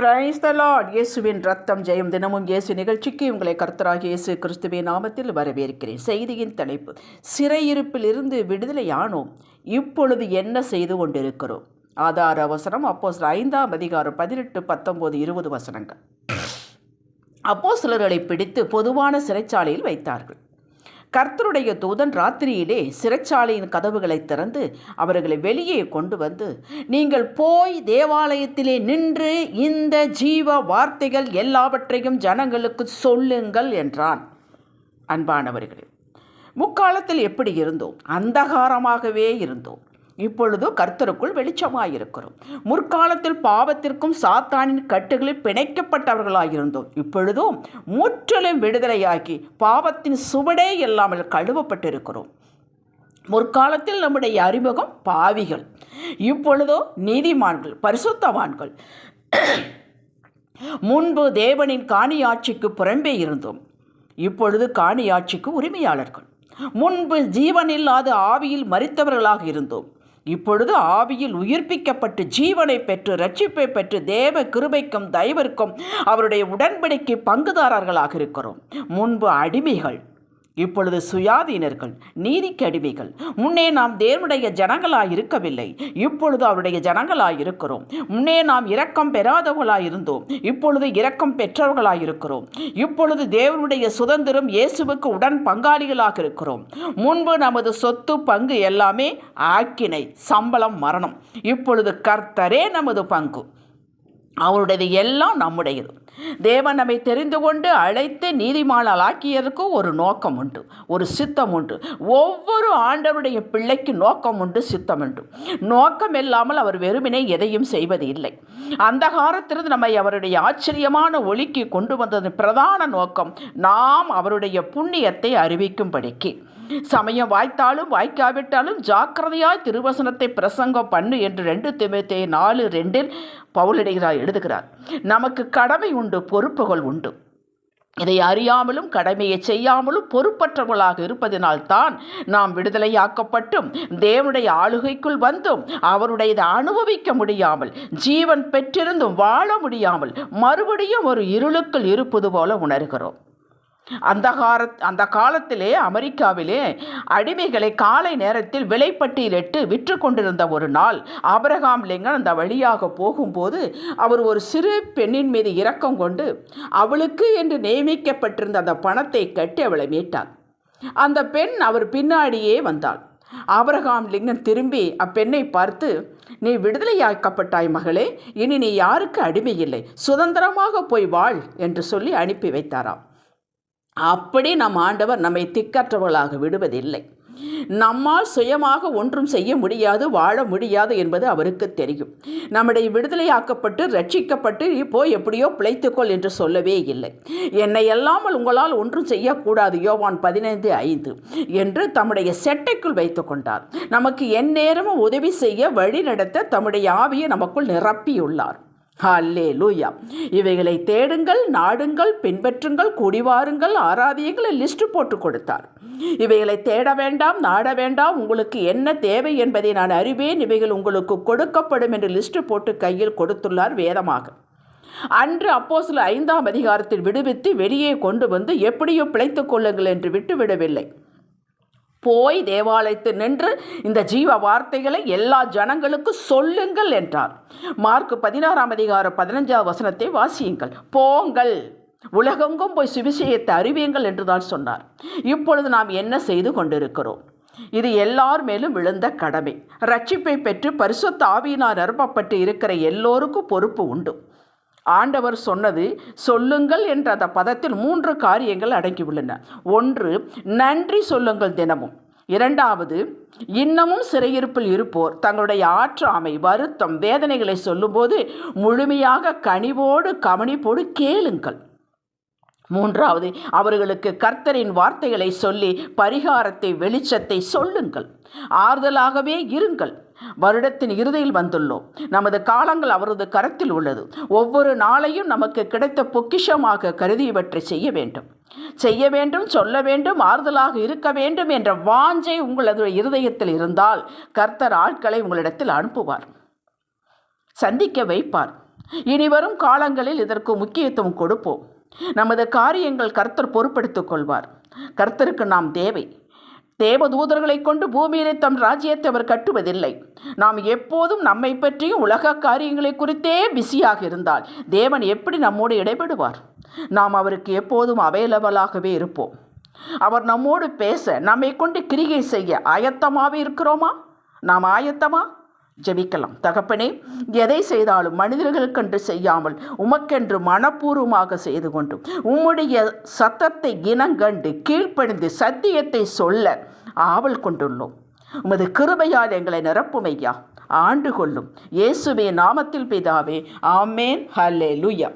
Praise the Lord இயேசுவின் ரத்தம் ஜெயம் தினமும் இயேசு நிகழ்ச்சிக்கு உங்களை கர்த்தராக இயேசு கிறிஸ்துவின் நாமத்தில் வரவேற்கிறேன். செய்தியின் தலைப்பு சிறையிருப்பிலிருந்து விடுதலையானோம். இப்பொழுது என்ன செய்து கொண்டிருக்கிறோம்? ஆதார அவசரம் அப்போ ஐந்தாம் அதிகாரம் பதினெட்டு பத்தொம்போது இருபது வசனங்கள். அப்போ சிலர்களை பிடித்து பொதுவான சிறைச்சாலையில் வைத்தார்கள். கர்த்தருடைய தூதன் ராத்திரியிலே சிறைச்சாலையின் கதவுகளை திறந்து அவர்களை வெளியே கொண்டு வந்து நீங்கள் போய் தேவாலயத்திலே நின்று இந்த ஜீவ வார்த்தைகள் எல்லாவற்றையும் ஜனங்களுக்கு சொல்லுங்கள் என்றான் அன்பானவர்களே. முக்காலத்தில் எப்படி இருந்தோம்? அந்தகாரமாகவே இருந்தோம். இப்பொழுதோ கர்த்தருக்குள் வெளிச்சமாயிருக்கிறோம். முற்காலத்தில் பாவத்திற்கும் சாத்தானின் கட்டுகளில் பிணைக்கப்பட்டவர்களாயிருந்தோம். இப்பொழுதும் முற்றிலும் விடுதலையாகி பாவத்தின் சுவடே இல்லாமல் கழுவப்பட்டிருக்கிறோம். முற்காலத்தில் நம்முடைய அறிமுகம் பாவிகள். இப்பொழுதோ நீதிமான்கள் பரிசுத்தவான்கள். முன்பு தேவனின் காணியாட்சிக்கு புறம்பே இருந்தோம். இப்பொழுது காணியாட்சிக்கு உரிமையாளர்கள். முன்பு ஜீவனில்லாத ஆவியில் மறித்தவர்களாக இருந்தோம். இப்பொழுது ஆவியில் உயிர்ப்பிக்கப்பட்டு ஜீவனை பெற்று ரட்சிப்பை பெற்று தேவ கிருபைக்கும் தயவிற்கும் அவருடைய உடன்படிக்கை பங்குதாரர்களாக இருக்கிறோம். முன்பு அடிமைகள் இப்பொழுது சுயாதீனர்கள் நீதிக்கடிமைகள். முன்னே நாம் தேவனுடைய ஜனங்களாய் இருக்கவில்லை இப்பொழுது அவருடைய ஜனங்களாய் இருக்கிறோம் முன்னே நாம் இரக்கம் பெறாதவர்களாய் இருந்தோம் இப்பொழுது இரக்கம் பெற்றவர்களாய் இருக்கிறோம் இப்பொழுது தேவனுடைய சுதந்திரம் இயேசுவுக்கு உடன் பங்காளிகளாக இருக்கிறோம் முன்பு நமது சொத்து பங்கு எல்லாமே ஆக்கினை சம்பளம் மரணம். இப்பொழுது கர்த்தரே நமது பங்கு. அவருடையது எல்லாம் நம்முடையது. தேவன் நம்மை தெரிந்து கொண்டு அழைத்து நீதிமானால் ஒரு நோக்கம் உண்டு ஒரு சித்தம் உண்டு. ஒவ்வொரு ஆண்டவருடைய பிள்ளைக்கு நோக்கம் உண்டு சித்தம் உண்டு. நோக்கம் இல்லாமல் அவர் வெறுமினை எதையும் செய்வது இல்லை. அந்த காலத்திலிருந்து நம்மை அவருடைய ஆச்சரியமான ஒளிக்கு கொண்டு வந்தது பிரதான நோக்கம் நாம் அவருடைய புண்ணியத்தை அறிவிக்கும்படிக்கு. சமயம் வாய்த்தாலும் வாய்க்காவிட்டாலும் ஜாக்கிரதையாய் திருவசனத்தை பிரசங்கம் பண்ணு என்று ரெண்டு திமுத்தே நாலு ரெண்டில் பவுலடைகிறார் எழுதுகிறார். நமக்கு கடமை உண்டு பொறுப்புகள் உண்டு. இதை அறியாமலும் கடமையை செய்யாமலும் பொறுப்பற்றவர்களாக இருப்பதினால்தான் நாம் விடுதலையாக்கப்பட்டும் தேவனுடைய ஆளுகைக்குள் வந்தும் அவருடையதை அனுபவிக்க முடியாமல் ஜீவன் பெற்றிருந்தும் வாழ முடியாமல் மறுபடியும் ஒரு இருளுக்குள் இருப்பது போல உணர்கிறோம். அந்த கார அந்த காலத்திலே அமெரிக்காவிலே அடிமைகளை காலை நேரத்தில் விலைப்பட்டியலிட்டு விற்று கொண்டிருந்த ஒரு நாள் ஆபரகாம் லிங்கன் அந்த வழியாக போகும்போது அவர் ஒரு சிறு பெண்ணின் மீது இரக்கம் கொண்டு அவளுக்கு என்று நியமிக்கப்பட்டிருந்த அந்த பணத்தை கட்டி அவளை மீட்டார் அந்த பெண் அவர் பின்னாடியே வந்தாள். ஆபரகாம் லிங்கன் திரும்பி அப்பெண்ணை பார்த்து நீ விடுதலையாக்கப்பட்டாய் மகளே இனி நீ யாருக்கு அடிமை இல்லை சுதந்திரமாக போய் வாழ் என்று சொல்லி அனுப்பி வைத்தாராம். அப்படி நம் ஆண்டவர் நம்மை திக்கற்றவர்களாக விடுவதில்லை. நம்மால் சுயமாக ஒன்றும் செய்ய முடியாது வாழ முடியாது என்பது அவருக்கு தெரியும். நம்முடைய விடுதலையாக்கப்பட்டு ரட்சிக்கப்பட்டு இப்போ எப்படியோ பிழைத்துக்கொள் என்று சொல்லவே இல்லை. என்னை அல்லாமல் உங்களால் ஒன்றும் செய்யக்கூடாது யோவான் பதினைந்து ஐந்து என்று தம்முடைய செட்டைக்குள் வைத்து கொண்டார். நமக்கு எந்நேரமும் உதவி செய்ய வழி நடத்த தம்முடைய ஆவியை நமக்குள் நிரப்பியுள்ளார். ஹல்லே லூயா இவைகளை தேடுங்கள் நாடுங்கள் பின்பற்றுங்கள் குடிவாருங்கள் ஆராதியங்களை லிஸ்ட் போட்டு கொடுத்தார். இவைகளை தேட வேண்டாம் நாட வேண்டாம் உங்களுக்கு என்ன தேவை என்பதை நான் அறிவேன் இவைகள் உங்களுக்கு கொடுக்கப்படும் என்று லிஸ்ட் போட்டு கையில் கொடுத்துள்ளார் வேதமாக. அன்று அப்போ சில ஐந்தாம் அதிகாரத்தில் விடுவித்து வெளியே கொண்டு வந்து எப்படியோ பிழைத்துக் கொள்ளுங்கள் என்று விட்டுவிடவில்லை. போய் தேவாலயத்தில் நின்று இந்த ஜீவ வார்த்தைகளை எல்லா ஜனங்களுக்கும் சொல்லுங்கள் என்றார். மார்க் பதினாறாம் அதிகாரம் பதினஞ்சாவது வசனத்தை வாசியுங்கள். போங்கள். உலகெங்கும் போய் சுவிசேயத்தை அறிவியுங்கள் என்று தான் சொன்னார். இப்பொழுது நாம் என்ன செய்து கொண்டிருக்கிறோம்? இது எல்லார் மேலும் விழுந்த கடமை. ரட்சிப்பை பெற்று பரிசுத்த ஆவியினால் நிரப்பப்பட்டு இருக்கிற எல்லோருக்கும் பொறுப்பு உண்டு. ஆண்டவர் சொன்னது சொல்லுங்கள் என்ற அந்த பதத்தில் மூன்று காரியங்கள் அடங்கியுள்ளன. ஒன்று நன்றி சொல்லுங்கள் தினமும். இரண்டாவது இன்னமும் சிறையிருப்பில் இருப்போர். தங்களுடைய ஆற்றாமை வருத்தம் வேதனைகளை சொல்லும்போது முழுமையாக கனிவோடு கவனிப்போடு கேளுங்கள். மூன்றாவது அவர்களுக்கு கர்த்தரின் வார்த்தைகளை சொல்லி பரிகாரத்தை வெளிச்சத்தை சொல்லுங்கள். ஆறுதலாகவே இருங்கள். வருடத்தின் இறுதியில் வந்துள்ளோம். நமது காலங்கள் அவரது கரத்தில் உள்ளது. ஒவ்வொரு நாளையும் நமக்கு கிடைத்த பொக்கிஷமாக கருதி இவற்றை செய்ய வேண்டும். செய்ய வேண்டும் சொல்ல வேண்டும் ஆறுதலாக இருக்க வேண்டும் என்ற வாஞ்சை உங்களது இருதயத்தில் இருந்தால் கர்த்தர் ஆட்களை உங்களிடத்தில் அனுப்புவார். சந்திக்க வைப்பார். இனி வரும் காலங்களில் இதற்கு முக்கியத்துவம் கொடுப்போம். நமது காரியங்கள் கர்த்தர் பொறுப்பெடுத்துக் கொள்வார். கர்த்தருக்கு நாம் தேவை. தேவதூதர்களை கொண்டு பூமியிலே தம் ராஜ்யத்தை அவர் கட்டுவதில்லை. நாம் எப்போதும் நம்மை பற்றியும் உலக காரியங்களை குறித்தே பிஸியாக இருந்தால் தேவன் எப்படி நம்மோடு இடைபெடுவார்? நாம் அவருக்கு எப்போதும் அவைலபிளாகவே இருப்போம். அவர் நம்மோடு பேச நம்மை கொண்டு கிரிகை செய்ய ஆயத்தமாக இருக்கிறோமா? நாம் ஆயத்தமா? ஜெபிக்கலாம். தகப்பனே எதை செய்தாலும் மனிதர்களுக்கென்று செய்யாமல் உமக்கென்று மனப்பூர்வமாக செய்து கொண்டு உம்முடைய சத்தத்தை இனங்கண்டு கீழ்ப்பணிந்து சத்தியத்தை சொல்ல ஆவல் கொண்டுள்ளோம். உமது கிருபையால் எங்களை நிரப்பும் ஐயா ஆண்டு கொள்ளும் இயேசுவே நாமத்தில் பிதாவே ஆமேன். லுயா